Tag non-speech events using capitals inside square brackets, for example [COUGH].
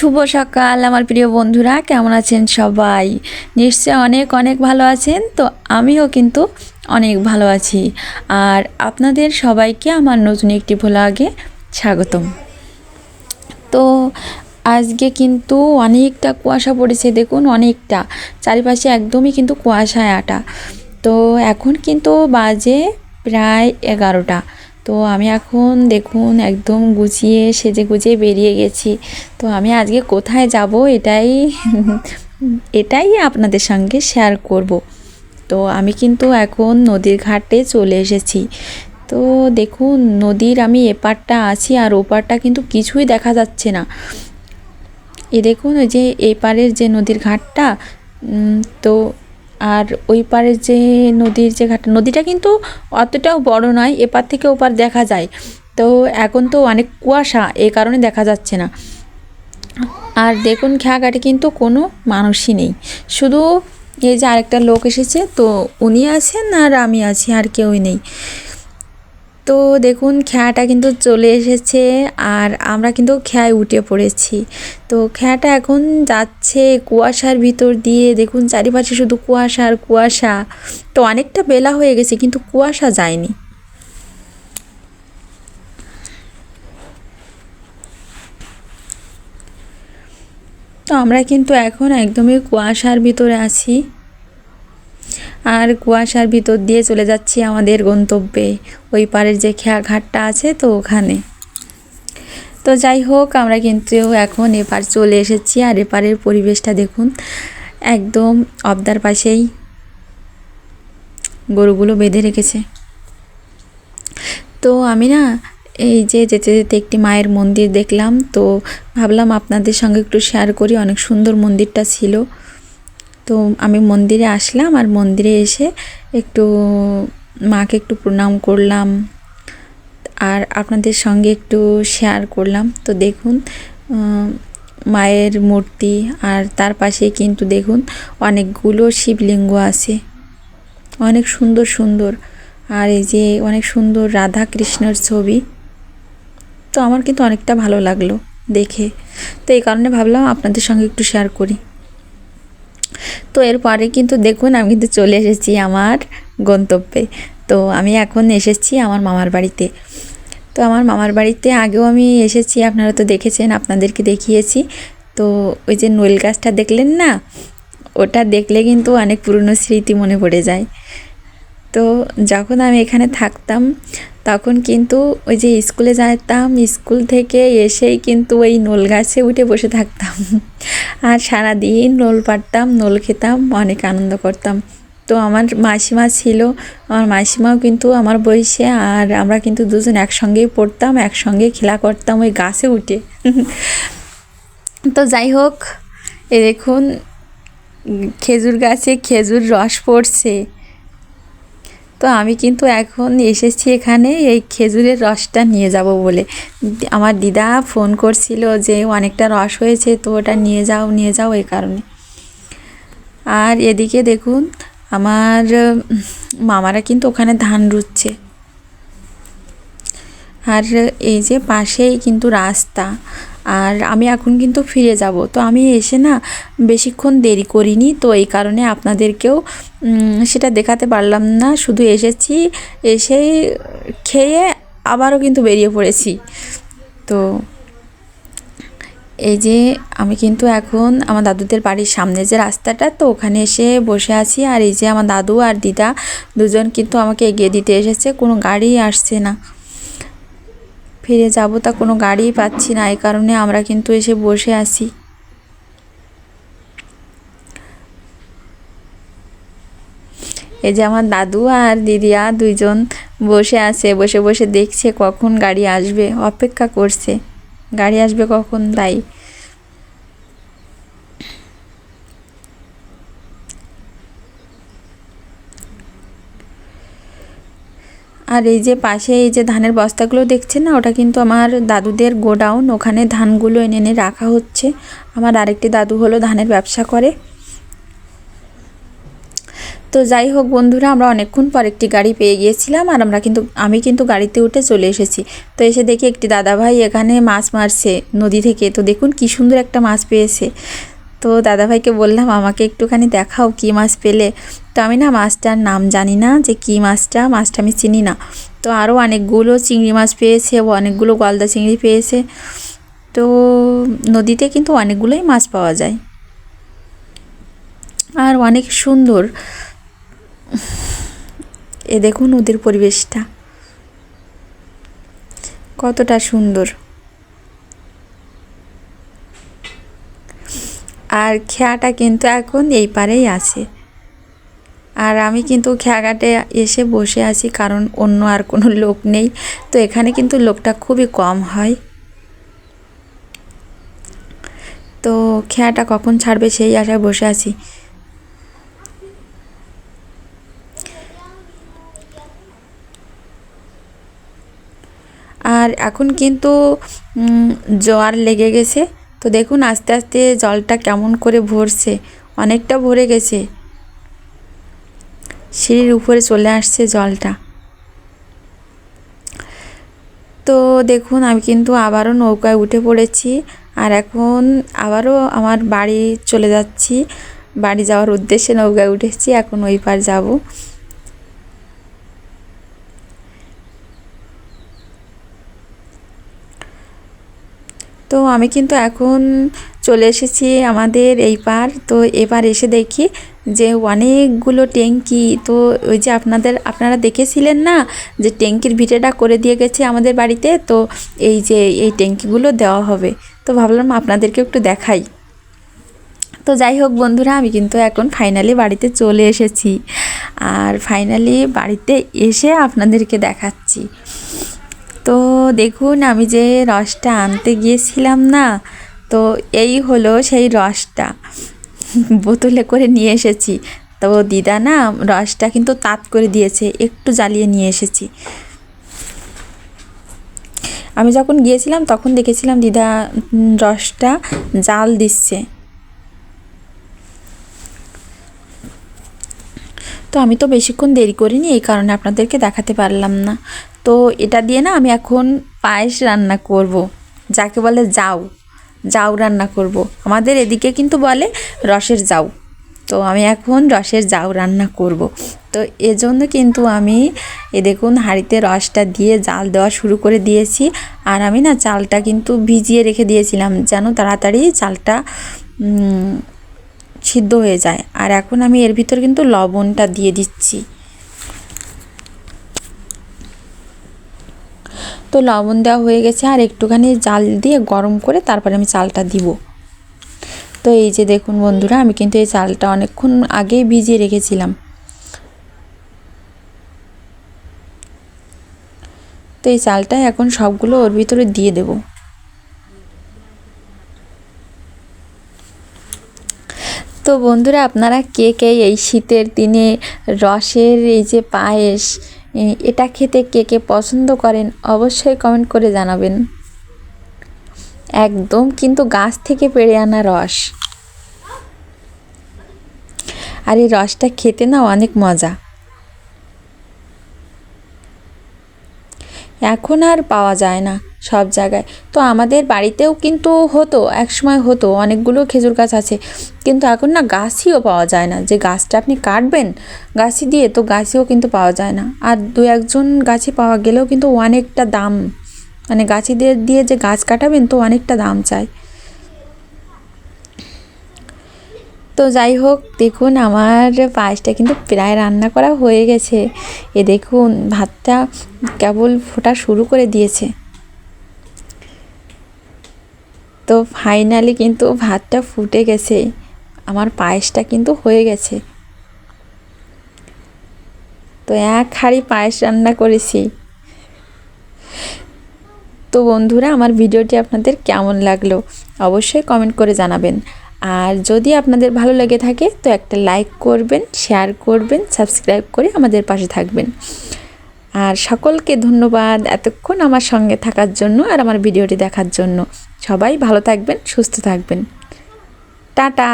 শুভ সকাল, আমার প্রিয় বন্ধুরা, কেমন আছেন সবাই? নিশ্চয় অনেক অনেক ভালো আছেন, তো আমিও কিন্তু অনেক ভালো আছি। আর আপনাদের সবাইকে আমার নতুন একটি ভোলাগে স্বাগতম। তো আজকে কিন্তু অনেকটা কুয়াশা পড়েছে, দেখুন অনেকটা। চারিপাশে একদমই কিন্তু কুয়াশায় আটা। তো এখন কিন্তু বাজে প্রায় এগারোটা। তো আমি এখন দেখুন একদম গুছিয়ে সেজে গুছিয়ে বেরিয়ে গেছি। তো আমি আজকে কোথায় যাব এটাই [LAUGHS] এটাই আপনাদের সঙ্গে শেয়ার করব। তো আমি কিন্তু এখন নদীর ঘাটে চলে এসেছি। তো দেখুন নদীর আমি এপারটা আছি আর ওপারটা কিন্তু কিছুই দেখা যাচ্ছে না। এ দেখুন ওই যে এপারের যে নদীর ঘাটটা তো আর ওই পারে যে নদীর যে ঘাটটা নদীটা কিন্তু অতটাও বড় নয়, এপার থেকে ওপার দেখা যায়। তো এখন তো অনেক কুয়াশা এই কারণে দেখা যাচ্ছে না। আর দেখুন খেয়াঘাটে কিন্তু কোনো মানুষই নেই। শুধু এই যে আরেকটা লোক এসেছে, তো উনি আছেন আর আমি আছি, আর কেউই নেই। তো দেখুন, খেয়াটা কিন্তু চলে এসেছে আর আমরা কিন্তু খেয়ায় উঠে পড়েছি। তো খেয়াটা এখন যাচ্ছে কুয়াশার ভিতর দিয়ে। দেখুন, চারিপাশে শুধু কুয়াশা আর কুয়াশা। তো অনেকটা বেলা হয়ে গেছে, কিন্তু কুয়াশা যায়নি। তো আমরা কিন্তু এখন একদমই কুয়াশার ভিতরে আছি। আর কুয়াশার ভিতর দিয়ে চলে যাচ্ছি আমাদের গন্তব্যে। ওই পারের যে খেয়া ঘাটটা আছে তো ওখানে। তো যাই হোক, আমরা কিন্তু এখন এপার চলে এসেছি আর এপারের পরিবেশটা দেখুন একদম অবদার পাশেই। গরুগুলো বেঁধে রেখেছে। তো আমি না এই যে যেতে যেতে একটি মায়ের মন্দির দেখলাম, তো ভাবলাম আপনাদের সঙ্গে একটু শেয়ার করি। অনেক সুন্দর মন্দিরটা ছিল। তো আমি মন্দিরে আসলাম আর মন্দিরে এসে একটু মাকে একটু প্রণাম করলাম আর আপনাদের সঙ্গে একটু শেয়ার করলাম। তো দেখুন মায়ের মূর্তি আর তার পাশে কিন্তু দেখুন অনেকগুলো শিবলিঙ্গ আছে। অনেক সুন্দর সুন্দর। আর এই যে অনেক সুন্দর রাধা কৃষ্ণের ছবি। তো আমার কিন্তু অনেকটা ভালো লাগল দেখে। তো এই কারণে ভাবলাম আপনাদের সঙ্গে একটু শেয়ার করি। তো এরপরে কিন্তু দেখুন আমি কিন্তু চলে এসেছি আমার গন্তব্যে। তো আমি এখন এসেছি আমার মামার বাড়িতে। তো আমার মামার বাড়িতে আগেও আমি এসেছি, আপনারা তো দেখেছেন, আপনাদেরকে দেখিয়েছি। তো ওই যে নোয়েল গাছটা দেখলেন না? ওটা দেখলে কিন্তু অনেক পুরনো স্মৃতি মনে পড়ে যায়। তো যখন আমি এখানে থাকতাম তখন কিন্তু ওই যে স্কুলে যেতাম স্কুল থেকে এসেই কিন্তু ওই নোল গাছে উঠে বসে থাকতাম। আর সারাদিন নোল পাড়তাম, নোল খেতাম, অনেক আনন্দ করতাম। তো আমার মাসিমা ছিল, আমার মাসিমাও কিন্তু আমার বয়সে, আর আমরা কিন্তু দুজন একসঙ্গেই পড়তাম, একসঙ্গে খেলা করতাম ওই গাছে উঠে। তো যাই হোক, এ দেখুন, খেজুর গাছে খেজুর রস পড়ছে। তো আমি কিন্তু এখন এসেছি এখানে এই খেজুরের রসটা নিয়ে যাব বলে। আমার দিদা ফোন করছিল যে অনেকটা রস হয়েছে, তো ওটা নিয়ে যাও নিয়ে যাও এই কারণে। আর এদিকে দেখুন, আমার মামারা কিন্তু ওখানে ধান রুচ্ছে। আর এই যে পাশেই কিন্তু রাস্তা। আর আমি এখন কিন্তু ফিরে যাব। তো আমি এসে না বেশিক্ষণ দেরি করিনি, তো এই কারণে আপনাদেরকেও সেটা দেখাতে পারলাম না। শুধু এসেছি এসেই খেয়ে আবারও কিন্তু বেরিয়ে পড়েছি। তো এই যে আমি কিন্তু এখন আমার দাদুদের বাড়ির সামনে যে রাস্তাটা, তো ওখানে এসে বসে আছি। আর এই যে আমার দাদু আর দিদা দুজন কিন্তু আমাকে এগিয়ে দিতে এসেছে, কোনো গাড়ি আসছে না। ফিরে যাব তা কোনো গাড়িই পাচ্ছি না এই কারণে আমরা কিন্তু এসে বসে আছি। এই যে আমার দাদু আর দিদিয়া দুইজন বসে আছে, বসে বসে দেখছে কখন গাড়ি আসবে, অপেক্ষা করছে। গাড়ি আসবে কখন তাই? আর এই যে পাশে এই যে ধানের বস্তাগুলো দেখছেন না, ওটা কিন্তু আমার দাদুদের গোডাউন। ওখানে ধানগুলো এনে এনে রাখা হচ্ছে। আমার আরেকটি দাদু হলো ধানের ব্যবসা করে। তো যাই হোক বন্ধুরা, আমরা অনেকক্ষণ পর একটি গাড়ি পেয়ে গিয়েছিলাম আর আমরা কিন্তু, আমি কিন্তু গাড়িতে উঠে চলে এসেছি। তো এসে দেখি একটি দাদাভাই এখানে মাছ মারছে নদী থেকে। তো দেখুন কি সুন্দর একটা মাছ পেয়েছে। তো দাদাভাইকে বললাম, আমাকে একটুখানি দেখাও কি মাছ পেলে? তো আমি না মাছটার নাম জানি না যে কি মাছটা মাছটা আমি চিনি না। তো আরও অনেকগুলো চিংড়ি মাছ পেয়েছে অনেকগুলো গলদা চিংড়ি পেয়েছে। তো নদীতে কিন্তু অনেকগুলোই মাছ পাওয়া যায়। আর অনেক সুন্দর। এ দেখুন নদীর পরিবেশটা। কতটা সুন্দর। আর খেয়াটা কিন্তু এখন এই পারেই আছে। আর আমি কিন্তু খেয়াঘাটে এসে বসে আছি, কারণ অন্য আর কোনো লোক নেই। তো এখানে কিন্তু লোকটা খুবই কম হয়। তো খেয়াটা কখন ছাড়বে সেই আশায় বসে আছি। আর এখন কিন্তু জোয়ার লেগে গেছে। তো দেখুন আস্তে আস্তে জলটা কেমন করে ভরছে। অনেকটা ভরে গেছে। সিঁড়ির উপরে চলে আসছে জলটা। তো দেখুন, আমি কিন্তু আবারও নৌকায় উঠে পড়েছি আর এখন আবারও আমার বাড়ি চলে যাচ্ছি। বাড়ি যাওয়ার উদ্দেশ্যে নৌকায় উঠেছি, এখন ওই পার যাব। তো আমি কিন্তু এখন চলে এসেছি আমাদের এই পার। তো এবার এসে দেখি যে অনেকগুলো ট্যাঙ্কি, তো ওই যে আপনাদের, আপনারা দেখেছিলেন না যে ট্যাঙ্কির ভিটেটা করে দিয়ে গেছে আমাদের বাড়িতে? তো এই যে এই ট্যাঙ্কিগুলো দেওয়া হবে। তো ভাবলাম আপনাদেরকে একটু দেখাই। তো যাই হোক বন্ধুরা, আমি কিন্তু এখন ফাইনালি বাড়িতে চলে এসেছি। আর ফাইনালি বাড়িতে এসে আপনাদেরকে দেখাচ্ছি। তো দেখুন, আমি যে রসটা আনতে গিয়েছিলাম না, তো এই হলো সেই রসটা। [LAUGHS] বোতলে করে নিয়ে এসেছি। তো দিদা না রসটা কিন্তু তাঁত করে দিয়েছে, একটু জ্বালিয়ে নিয়ে এসেছি। আমি যখন গিয়েছিলাম তখন দেখেছিলাম দিদা রসটা জাল দিচ্ছে। তো আমি তো বেশিক্ষণ দেরি করিনি, এই কারণে আপনাদেরকে দেখাতে পারলাম না। তো এটা দিয়ে না আমি এখন পায়েস রান্না করব। যাকে বলে যাও। যাও রান্না করব। আমাদের এদিকে কিন্তু বলে রসের যাও তো আমি এখন রসের যাও রান্না করব। তো এজন্য কিন্তু আমি এ দেখুন হাঁড়িতে রসটা দিয়ে জাল দেওয়া শুরু করে দিয়েছি আর আমি না চালটা কিন্তু ভিজিয়ে রেখে দিয়েছিলাম যেন তাড়াতাড়ি চালটা সিদ্ধ হয়ে যায় আর এখন আমি এর ভিতর কিন্তু লবণটা দিয়ে দিচ্ছি তো লবণ দেওয়া হয়ে গেছে আর একটুখানি জাল দিয়ে গরম করে তারপরে আমি চালটা দিব। তো এই যে দেখুন বন্ধুরা, আমি কিন্তু এই চালটা অনেকক্ষণ আগেই ভিজিয়ে রেখেছিলাম। তো এই চালটা এখন সবগুলো ওর ভিতরে দিয়ে দেব। তো বন্ধুরা, আপনারা কে কে এই শীতের দিনে রসের এই যে পায়েস এটা খেতে কে কে পছন্দ করেন অবশ্যই কমেন্ট করে জানাবেন। একদম, কিন্তু গাছ থেকে পেড়ে আনা রস। আর এই রসটা খেতে না অনেক মজা। এখন আর পাওয়া যায় না সব জায়গায়। তো আমাদের বাড়িতেও কিন্তু হতো, একসময় হতো, অনেকগুলো খেজুর গাছ আছে। কিন্তু এখন না গাছিও পাওয়া যায় না। যে গাছটা আপনি কাটবেন গাছি দিয়ে, তো গাছিও কিন্তু পাওয়া যায় না। আর দু একজন গাছি পাওয়া গেলেও কিন্তু অনেকটা দাম। মানে গাছিদের দিয়ে দিয়ে যে গাছ কাটাবেন, তো অনেকটা দাম চায় তো যাই হোক, দেখুন আমার পায়েসটা কিন্তু প্রায় রান্না করা হয়ে গেছে। এ দেখুন, ভাতটা কেবল ফোটা শুরু করে দিয়েছে। তো ফাইনালি কিন্তু ভাতটা ফুটে গেছে। আমার পায়েসটা কিন্তু হয়ে গেছে। তো এক হাঁড়ি পায়েস রান্না করেছি। তো বন্ধুরা, আমার ভিডিওটি আপনাদের কেমন লাগল? অবশ্যই কমেন্ট করে জানাবেন। আর যদি আপনাদের ভালো লেগে থাকে, তো একটা লাইক করবেন শেয়ার করবেন সাবস্ক্রাইব করে আমাদের পাশে থাকবেন। আর সকলকে ধন্যবাদ এতক্ষণ আমার সঙ্গে থাকার জন্য আর আমার ভিডিওটি দেখার জন্য। সবাই ভালো থাকবেন, সুস্থ থাকবেন। টাটা!